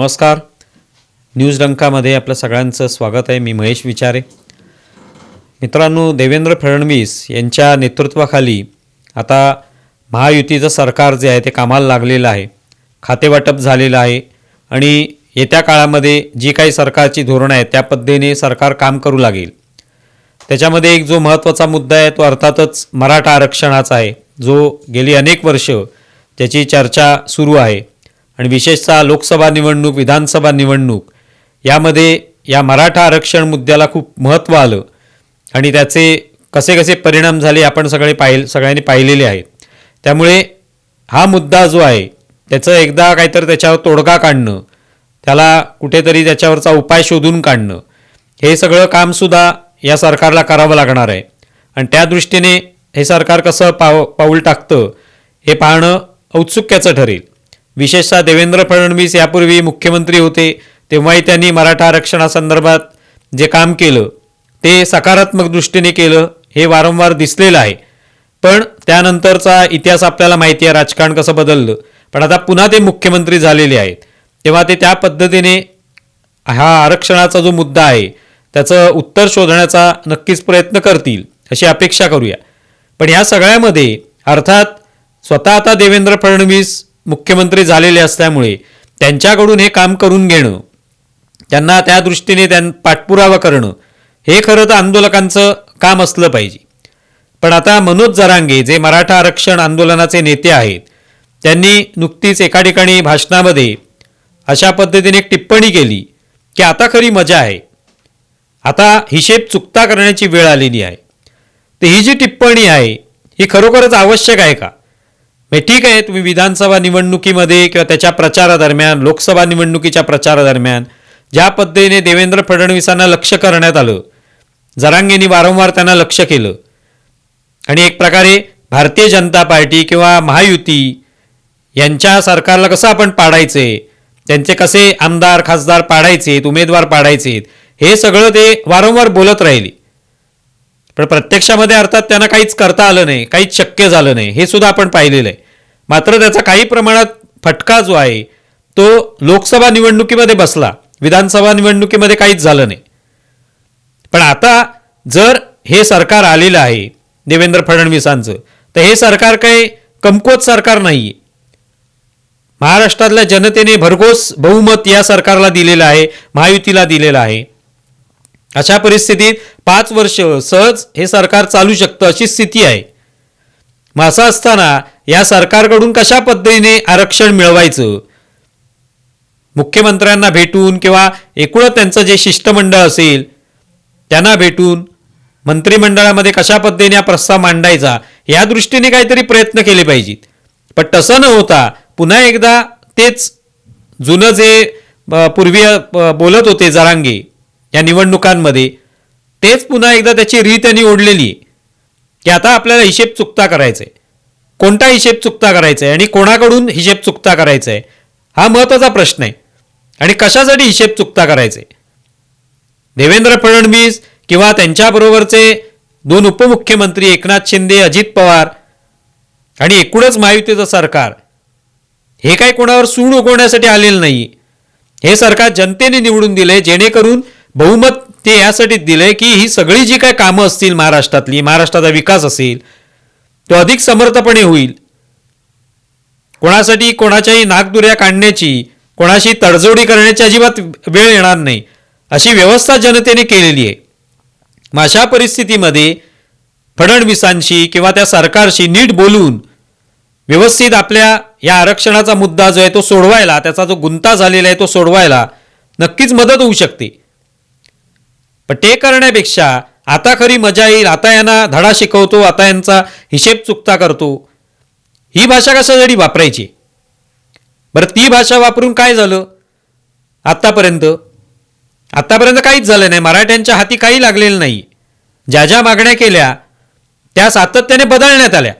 नमस्कार. न्यूज डंकामध्ये आपलं सगळ्यांचं स्वागत आहे. मी महेश विचारे. मित्रांनो देवेंद्र फडणवीस यांच्या नेतृत्वाखाली आता महायुतीचं सरकार जे आहे ते कामाला लागलेलं आहे. खातेवाटप झालेलं आहे आणि येत्या काळामध्ये जी काही सरकारची धोरणं आहेत त्या पद्धतीने सरकार काम करू लागेल. त्याच्यामध्ये एक जो महत्त्वाचा मुद्दा आहे तो अर्थातच मराठा आरक्षणाचा आहे. जो गेली अनेक वर्ष त्याची चर्चा सुरू आहे. आणि विशेषतः लोकसभा निवडणूक विधानसभा निवडणूक यामध्ये या मराठा आरक्षण मुद्द्याला खूप महत्त्व आलं आणि त्याचे कसे कसे परिणाम झाले आपण सगळे पाहिल सगळ्यांनी पाहिलेले आहेत त्यामुळे हा मुद्दा जो आहे त्याचं एकदा काहीतरी त्याच्यावर तोडगा काढणं त्याला कुठेतरी त्याच्यावरचा उपाय शोधून काढणं हे सगळं कामसुद्धा या सरकारला करावं लागणार आहे. आणि त्या दृष्टीने हे सरकार कसं पाव पाऊल टाकतं हे पाहणं औत्सुक्याचं ठरेल. विशेषतः देवेंद्र फडणवीस यापूर्वी मुख्यमंत्री होते तेव्हाही त्यांनी मराठा आरक्षणासंदर्भात जे काम केलं ते सकारात्मक दृष्टीने केलं हे वारंवार दिसलेलं आहे. पण त्यानंतरचा इतिहास आपल्याला माहिती आहे राजकारण कसं बदललं. पण आता पुन्हा ते मुख्यमंत्री झालेले आहेत. तेव्हा ते त्या पद्धतीने हा आरक्षणाचा जो मुद्दा आहे त्याचं उत्तर शोधण्याचा नक्कीच प्रयत्न करतील अशी अपेक्षा करूया. पण ह्या सगळ्यामध्ये अर्थात स्वतः आता देवेंद्र फडणवीस मुख्यमंत्री झालेले असल्यामुळे त्यांच्याकडून हे काम करून घेणं त्यांना त्या दृष्टीने त्यां पाठपुरावा करणं हे खरं तर आंदोलकांचं काम असलं पाहिजे. पण आता मनोज जरांगे जे मराठा आरक्षण आंदोलनाचे नेते आहेत त्यांनी नुकतीच एका ठिकाणी भाषणामध्ये अशा पद्धतीने एक टिप्पणी केली की आता खरी मजा आहे. आता हिशेब चुकता करण्याची वेळ आलेली आहे. तर ही जी टिप्पणी आहे ही खरोखरच आवश्यक आहे का? म्हणजे ठीक आहे तुम्ही विधानसभा निवडणुकीमध्ये किंवा त्याच्या प्रचारादरम्यान लोकसभा निवडणुकीच्या प्रचारादरम्यान ज्या पद्धतीने देवेंद्र फडणवीसांना लक्ष करण्यात आलं जरांगेंनी वारंवार त्यांना लक्ष केलं. आणि एक प्रकारे भारतीय जनता पार्टी किंवा महायुती यांच्या सरकारला कसं आपण पाडायचे त्यांचे कसे आमदार खासदार पाडायचेत उमेदवार पाडायचेत हे सगळं ते वारंवार बोलत राहिली. पण प्रत्यक्षामध्ये अर्थात त्यांना काहीच करता आलं नाही काहीच शक्य झालं नाही. हे सुद्धा आपण पाहिलेलं आहे. मात्र त्याचा काही प्रमाणात फटका जो आहे तो लोकसभा निवडणुकीमध्ये बसला. विधानसभा निवडणुकीमध्ये काहीच झालं नाही. पण आता जर हे सरकार आलेलं आहे देवेंद्र फडणवीसांचं तर हे सरकार काही कमकुवत सरकार नाही आहे महाराष्ट्रातल्या जनतेने भरघोस बहुमत या सरकारला दिलेलं आहे महायुतीला दिलेलं आहे. अशा परिस्थितीत पाच वर्ष सहज हे सरकार चालू शकतं अशी स्थिती आहे. मग असं असताना या सरकारकडून कशा पद्धतीने आरक्षण मिळवायचं? मुख्यमंत्र्यांना भेटून किंवा एकूणच त्यांचं जे शिष्टमंडळ असेल त्यांना भेटून मंत्रिमंडळामध्ये कशा पद्धतीने हा प्रस्ताव मांडायचा या दृष्टीने काहीतरी प्रयत्न केले पाहिजेत. पण तसं न होता पुन्हा एकदा तेच जुनं जे पूर्वी बोलत होते जरांगे या निवडणुकांमध्ये. तेच पुन्हा एकदा त्याची रीत त्यांनी ओढलेली. आहे की आता आपल्याला हिशेब चुकता करायचा आहे कोणता हिशेब चुकता करायचा आहे आणि कोणाकडून हिशेब चुकता करायचा आहे हा महत्त्वाचा प्रश्न आहे. आणि कशासाठी हिशेब चुकता करायचे देवेंद्र फडणवीस किंवा त्यांच्याबरोबरचे दोन उपमुख्यमंत्री एकनाथ शिंदे अजित पवार आणि एकूणच महायुतीचं सरकार हे काय कोणावर सूड उगवण्यासाठी आलेलं नाही. हे सरकार जनतेने निवडून दिले जेणेकरून बहुमत ते यासाठी दिलंय की ही सगळी जी काय कामं असतील महाराष्ट्रातली महाराष्ट्राचा विकास असेल तो अधिक समर्थपणे होईल. कोणासाठी कोणाच्याही नागदुऱ्या काढण्याची कोणाशी तडजोडी करण्याची अजिबात वेळ येणार नाही. अशी व्यवस्था जनतेने केलेली आहे. मग अशा परिस्थितीमध्ये फडणवीसांशी किंवा त्या सरकारशी नीट बोलून व्यवस्थित आपल्या या आरक्षणाचा मुद्दा जो आहे तो सोडवायला त्याचा जो गुंता झालेला आहे तो सोडवायला नक्कीच मदत होऊ शकते. पण ते करण्यापेक्षा आता खरी मजा येईल आता यांना धडा शिकवतो आता यांचा हिशेब चुकता करतो. ही भाषा कशासाठी वापरायची? बरं ती भाषा वापरून काय झालं? आत्तापर्यंत? आत्तापर्यंत काहीच झालं नाही. मराठ्यांच्या हाती काही लागलेलं नाही. ज्या ज्या मागण्या केल्या त्या सातत्याने बदलण्यात आल्या.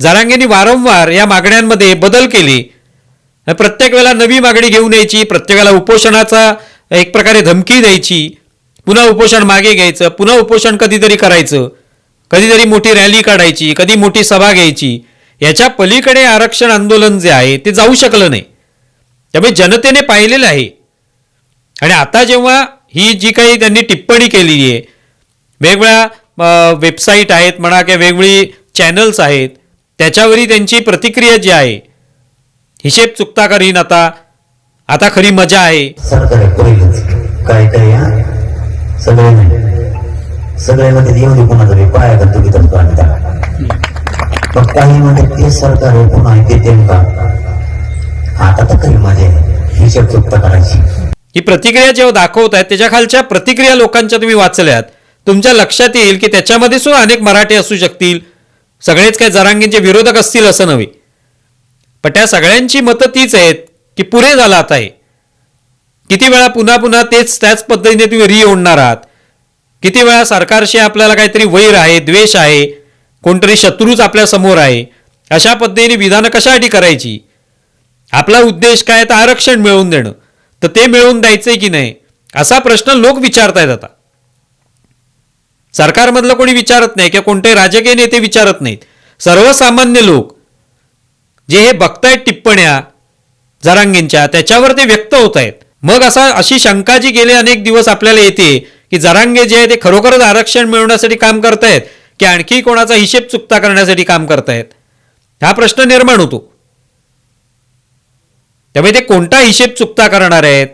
जरांगेंनी वारंवार या मागण्यांमध्ये बदल केले. प्रत्येक वेळेला नवी मागणी घेऊन यायची प्रत्येकाला उपोषणाचा एक प्रकारे धमकी द्यायची. पुन्हा उपोषण मागे घ्यायचं पुन्हा उपोषण कधीतरी करायचं कधीतरी मोठी रॅली काढायची कधी मोठी सभा घ्यायची याच्या पलीकडे आरक्षण आंदोलन जे आहे ते जाऊ शकलं नाही. त्यामुळे जनतेने पाहिलेलं आहे. आणि आता जेव्हा ही जी काही त्यांनी टिप्पणी केलेली आहे वेगवेगळ्या वेबसाईट आहेत म्हणा किंवा वेगवेगळी चॅनल्स आहेत त्याच्यावरही त्यांची प्रतिक्रिया जी आहे हिशेब चुकता करीन आता. आता खरी मजा आहे. सगळे नाही सगळे मध्ये येऊ दे कोणाचा बी पाया का तुम्ही तर आम्ही त्याला. पण काही म्हणतात ते सरकार आहे पुन्हा ते ते का? आता तर काही माझे आहे हिशेब चुकता करायची. ही प्रतिक्रिया जेव्हा दाखवत आहेत त्याच्या खालच्या प्रतिक्रिया लोकांच्या तुम्ही वाचल्यात. तुमच्या लक्षात येईल की त्याच्यामध्ये सुद्धा अनेक मराठी असू शकतील. सगळेच काय जरांगींचे विरोधक असतील असं नव्हे. पण त्या सगळ्यांची मतं तीच आहेत की पुरे झालं आता हे. किती वेळा पुन्हा पुन्हा तेच त्याच पद्धतीने तुम्ही री ओढणार आहात? किती वेळा सरकारशी आपल्याला काहीतरी वैर आहे द्वेष आहे कोणतरी शत्रूच आपल्यासमोर आहे अशा पद्धतीने विधानं कशासाठी करायची? आपला उद्देश काय तर आरक्षण मिळवून देणं. तर ते मिळवून द्यायचंय की नाही? असा प्रश्न लोक विचारतायत आता. सरकारमधलं कोणी विचारत नाही किंवा कोणते राजकीय नेते विचारत नाहीत. सर्वसामान्य लोक जे हे बघतायत टिप्पण्या जरांगींच्या त्याच्यावर ते व्यक्त होत आहेत मग असा अशी शंका जी गेले अनेक दिवस आपल्याला येते की जरांगे जे आहे ते खरोखरच आरक्षण मिळवण्यासाठी काम करतायत की आणखी कोणाचा हिशेब चुकता करण्यासाठी काम करतायत? हा प्रश्न निर्माण होतो. त्यामुळे ते कोणता हिशेब चुकता करणार आहेत?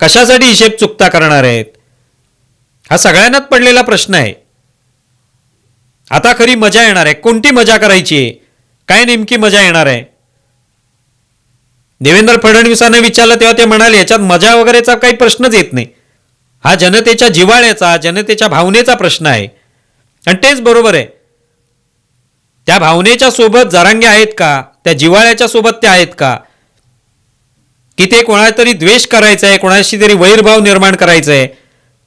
कशासाठी हिशेब चुकता करणार आहेत? हा सगळ्यांनाच पडलेला प्रश्न आहे. आता खरी मजा येणार आहे. कोणती मजा करायची आहे? काय नेमकी मजा येणार आहे? देवेंद्र फडणवीसांना विचारलं तेव्हा ते म्हणाले याच्यात मजा वगैरेचा काही प्रश्नच येत नाही. हा जनतेच्या जिवाळ्याचा जनतेच्या भावनेचा प्रश्न आहे. आणि तेच बरोबर आहे. त्या भावनेच्या सोबत जरांगे आहेत का? त्या जिवाळ्याच्या सोबत ते आहेत का? की ते कोणाला तरी द्वेष करायचा आहे कोणाशी तरी वैरभाव निर्माण करायचा आहे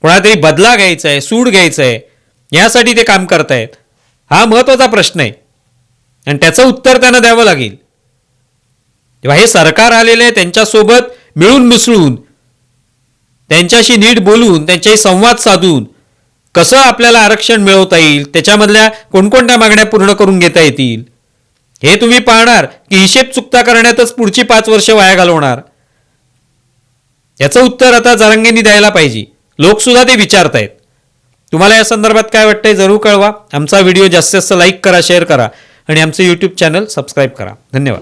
कोणाला तरी बदला घ्यायचा आहे सूड घ्यायचं आहे यासाठी ते काम करतायत? हा महत्त्वाचा प्रश्न आहे. आणि त्याचं उत्तर त्यांना द्यावं लागेल. तेव्हा हे सरकार आलेले आहे त्यांच्यासोबत मिळून मिसळून त्यांच्याशी नीट बोलून त्यांच्याशी संवाद साधून कसं आपल्याला आरक्षण मिळवता येईल त्याच्यामधल्या कोणकोणत्या मागण्या पूर्ण करून घेता येतील हे तुम्ही पाहणार की हिशेब चुकता करण्यातच पुढची पाच वर्ष वाया घालवणार. याचं उत्तर आता जरांगेंनी द्यायला पाहिजे. लोकसुद्धा ते विचारतायत. तुम्हाला या संदर्भात काय वाटतंय जरूर कळवा. आमचा व्हिडिओ जास्तीत जास्त लाईक करा शेअर करा आणि आमचं यूट्यूब चॅनल सबस्क्राईब करा. धन्यवाद.